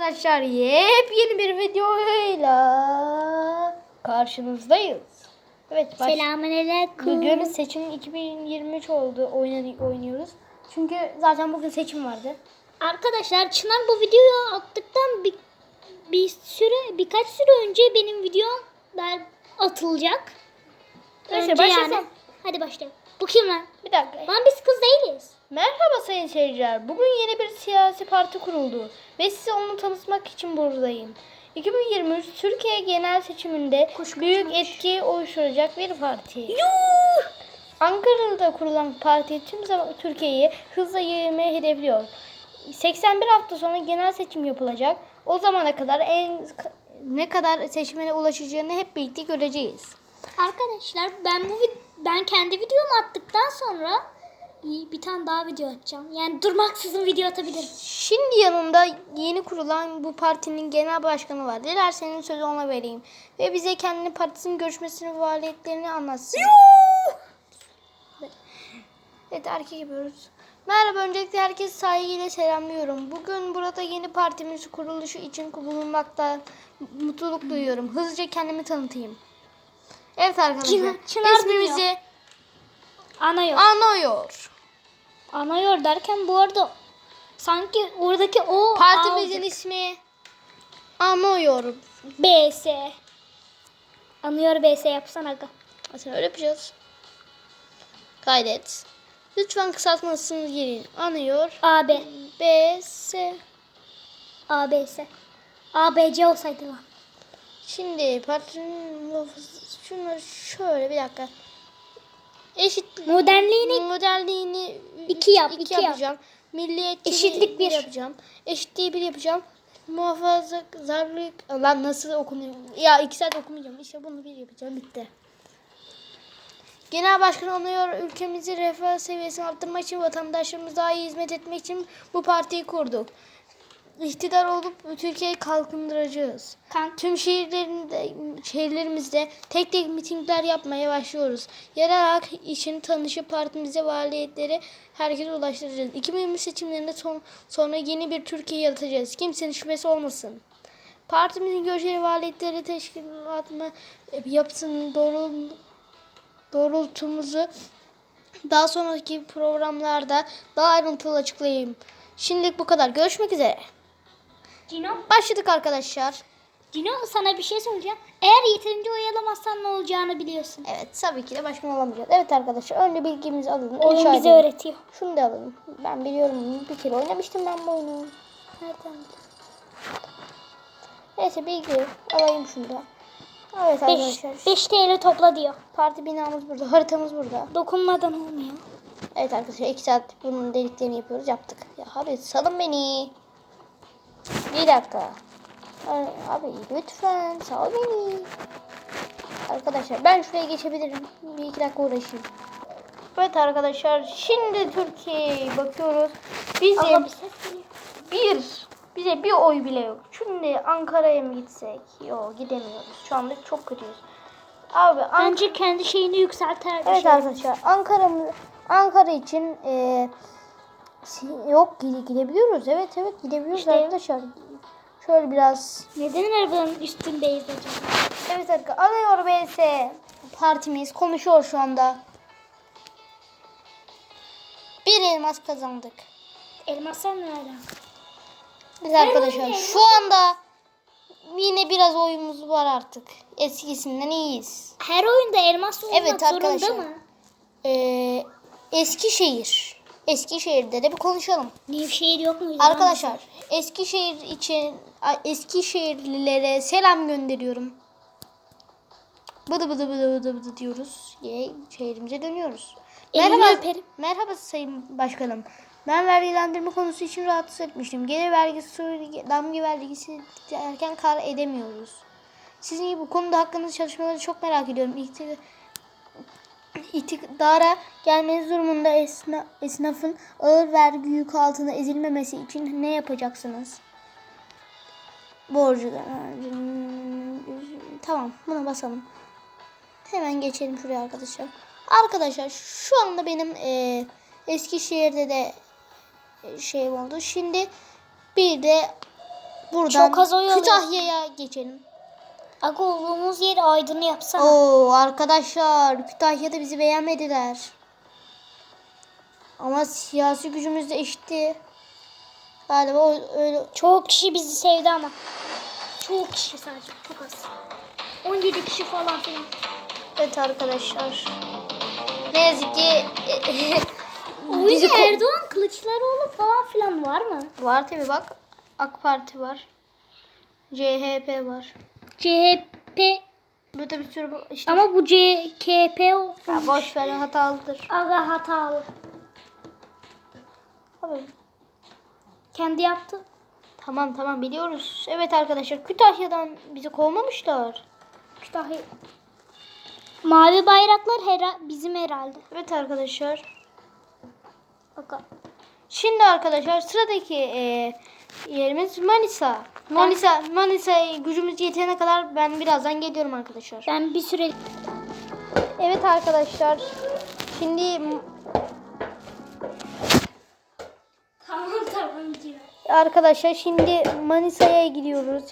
Arkadaşlar yepyeni bir videoyla karşınızdayız. Evet baş... Selamünaleyküm. Bugün seçim 2023 oldu oynadı, oynuyoruz. Çünkü zaten bugün seçim vardı. Arkadaşlar Çınar bu videoyu attıktan bir, bir süre birkaç süre önce benim videom atılacak. Neyse, Önce başlasam. Hadi başlayalım. Bu kim lan? Bir dakika. Lan biz kız değiliz. Merhaba sayın seyirciler. Bugün yeni bir siyasi parti kuruldu ve size onu tanıtmak için buradayım. 2023 Türkiye genel seçiminde büyük etki oluşturacak bir parti. Ankara'da kurulan parti tüm zaman Türkiye'yi hızla yayılmayı hedefliyor. 81 hafta sonra genel seçim yapılacak. O zamana kadar en ne kadar seçmene ulaşacağını hep birlikte göreceğiz. Arkadaşlar ben bu ben kendi videomu attıktan sonra bir tane daha video atacağım. Yani durmaksızın video atabilirim. Şimdi yanında yeni kurulan bu partinin genel başkanı var. Dilerseniz sözü ona vereyim. Ve bize kendi partisinin görüşmesini ve faaliyetlerini anlatsın. Evet erkek yapıyoruz. Merhaba öncelikle herkese saygıyla selamlıyorum. Bugün burada yeni partimiz kuruluşu için bulunmakta mutluluk duyuyorum. Hızlıca kendimi tanıtayım. Evet arkadaşlar. Çınar- ismimizi anıyor. Ana yor derken bu arada sanki oradaki o Partimizin aldık. ismi anıyor. BS. Anıyor BS yapsana aga. Mesela öyle yapacağız. Kaydet. Lütfen kısaltmasını girin. Anıyor. AB. B, S. ABS. ABC olsaydı lan. Şimdi lafı- şunu şöyle bir dakika. Eşit Modernliğini modelliğini İki yap, iki iki yap. yapacağım. Milliyetçiliği Eşitlik bir. yapacağım. Eşitliği bir yapacağım. Muhafazakar lan nasıl okunuyor? Ya iki saat okumayacağım. İşte bunu bir yapacağım. Bitti. Genel Başkan onayıyor ülkemizi refah seviyesini arttırmak için vatandaşlarımıza daha iyi hizmet etmek için bu partiyi kurduk. İktidar olup Türkiye'yi kalkındıracağız. Kanka. Tüm şehirlerinde, şehirlerimizde tek tek mitingler yapmaya başlıyoruz. Yerel halk için tanışıp partimize faaliyetleri herkese ulaştıracağız. 2023 seçimlerinde son, sonra yeni bir Türkiye yaratacağız. Kimsenin şüphesi olmasın. Partimizin görüşleri, faaliyetleri, teşkilatma yapısının doğru, doğrultumuzu daha sonraki programlarda daha ayrıntılı açıklayayım. Şimdilik bu kadar. Görüşmek üzere. Cino. Başladık arkadaşlar. Cino sana bir şey söyleyeceğim. Eğer yeterince oyalamazsan ne olacağını biliyorsun. Evet tabii ki de başkan olamayacağız. Evet arkadaşlar önce bilgimizi alalım. Oyun bize edelim. öğretiyor. Şunu da alalım. Ben biliyorum bunu. Bir kere oynamıştım ben bu oyunu. Nereden? Neyse bilgi alayım şunu da. Evet 5, arkadaşlar. 5 TL topla diyor. Parti binamız burada. Haritamız burada. Dokunmadan olmuyor. Evet arkadaşlar 2 saat bunun deliklerini yapıyoruz. Yaptık. Ya abi salın beni. Bir dakika. Ay, Abi lütfen sal beni. Arkadaşlar ben şuraya geçebilirim. Bir iki dakika uğraşayım. Evet arkadaşlar şimdi Türkiye'ye bakıyoruz. Bizim Ama bir bir bize bir oy bile yok. Şimdi Ankara'ya mı gitsek? Yok gidemiyoruz. Şu anda çok kötüyüz. Abi Ankara Bence kendi şeyini yükselter bir Evet şey. arkadaşlar Ankara Ankara için e, si- yok gide- gidebiliyoruz. Evet evet gidebiliyoruz İşte- arkadaşlar. Şöyle biraz Neden arabanın üstündeyiz acaba? Evet arkadaşlar alıyor BS partimiz konuşuyor şu anda. Bir elmas kazandık. Elmaslar ne alaka? Biz arkadaşlar şu anda yine biraz oyumuz var artık. Eskisinden iyiyiz. Her oyunda elmas olmak Evet zorunda arkadaşlar. mı? Ee, Eskişehir. Eskişehir'de de bir konuşalım. Nevşehir yok muydu? Arkadaşlar Eskişehir için Eskişehirlilere selam gönderiyorum. Bıdı bıdı bıdı bıdı bıdı diyoruz. Ye, şehrimize dönüyoruz. Elini Merhaba, öperim. merhaba Sayın Başkanım. Ben vergilendirme konusu için rahatsız etmiştim. Gelir vergisi, damga vergisi derken kar edemiyoruz. Sizin bu konuda hakkında çalışmaları çok merak ediyorum. İktidar, iktidara gelmeniz durumunda esna, esnafın ağır vergi yükü altında ezilmemesi için ne yapacaksınız? Borcu Tamam buna basalım. Hemen geçelim şuraya arkadaşlar. Arkadaşlar şu anda benim e, Eskişehir'de de şey oldu. Şimdi bir de buradan. Kütahya'ya geçelim. Aga olduğumuz yeri aydın yapsana. Oo arkadaşlar Kütahya'da bizi beğenmediler. Ama siyasi gücümüz de eşitti. Galiba öyle Çok kişi bizi sevdi ama. Çok kişi sadece. Çok az. 17 kişi falan filan. Evet arkadaşlar. Ne yazık ki O bizi ko- Erdoğan Kılıçdaroğlu falan filan var mı? var tabi bak. AK Parti var. CHP var. CHP Burada bir sürü işte ama bu CKP o. ya boş ver hatalıdır. Aga hatalı. Abi, Kendi yaptı. tamam tamam biliyoruz. Evet arkadaşlar Kütahya'dan bizi kovmamışlar. Kütahya. Mavi bayraklar hera bizim herhalde. Evet arkadaşlar. Aga. Şimdi arkadaşlar sıradaki e, yerimiz Manisa. Manisa, Manisa gücümüz yetene kadar ben birazdan geliyorum arkadaşlar. Ben bir süre Evet arkadaşlar. Şimdi Tamam tamam diyor. arkadaşlar şimdi Manisa'ya gidiyoruz.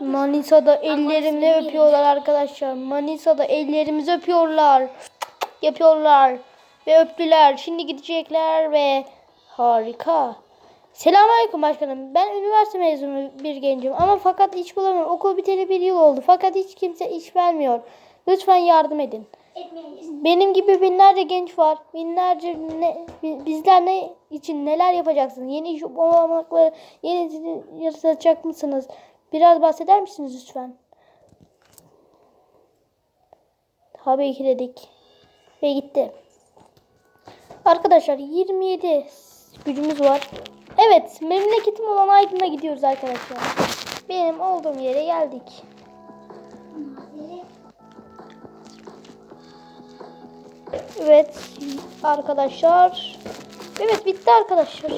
Manisa'da ellerimle öpüyorlar arkadaşlar. Manisa'da ellerimizi öpüyorlar. Yapıyorlar. Ve öptüler. Şimdi gidecekler ve harika. Selamünaleyküm başkanım. Ben üniversite mezunu bir gencim ama fakat iş bulamıyorum. Okul biteli bir yıl oldu. Fakat hiç kimse iş vermiyor. Lütfen yardım edin. Etmeyiz. Benim gibi binlerce genç var. Binlerce ne, bi- bizler ne için neler yapacaksınız? Yeni iş olamakları yeni yaratacak mısınız? Biraz bahseder misiniz lütfen? Tabii ki dedik. Ve gitti. Arkadaşlar 27 gücümüz var. Evet memleketim olan Aydın'a gidiyoruz arkadaşlar. Benim olduğum yere geldik. Evet arkadaşlar. Evet bitti arkadaşlar.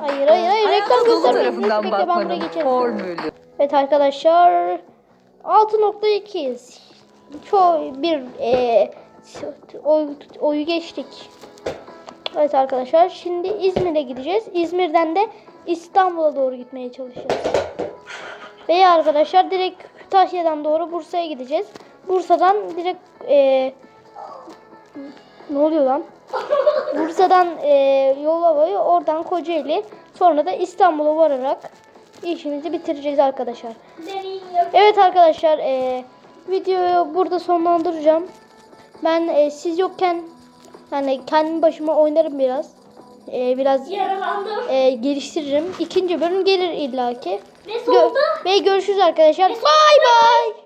Hayır hayır hayır reklam göstermeyin. Neyse, tarafından bekle, ben buraya bakmanın geçerim. formülü. Evet arkadaşlar 6.2 çoğu bir e, oy, oyu geçtik. Evet arkadaşlar şimdi İzmir'e gideceğiz. İzmir'den de İstanbul'a doğru gitmeye çalışacağız. Veya arkadaşlar direkt Kütahya'dan doğru Bursa'ya gideceğiz. Bursa'dan direkt e, ne oluyor lan? Bursa'dan e, Yolova'yı oradan Kocaeli sonra da İstanbul'a vararak işimizi bitireceğiz arkadaşlar. Evet arkadaşlar e, videoyu burada sonlandıracağım. Ben e, siz yokken yani kendi başıma oynarım biraz. E, biraz Yaralandım. e, geliştiririm. İkinci bölüm gelir illaki. Ve Gö- sonunda ve görüşürüz arkadaşlar. Bay bay.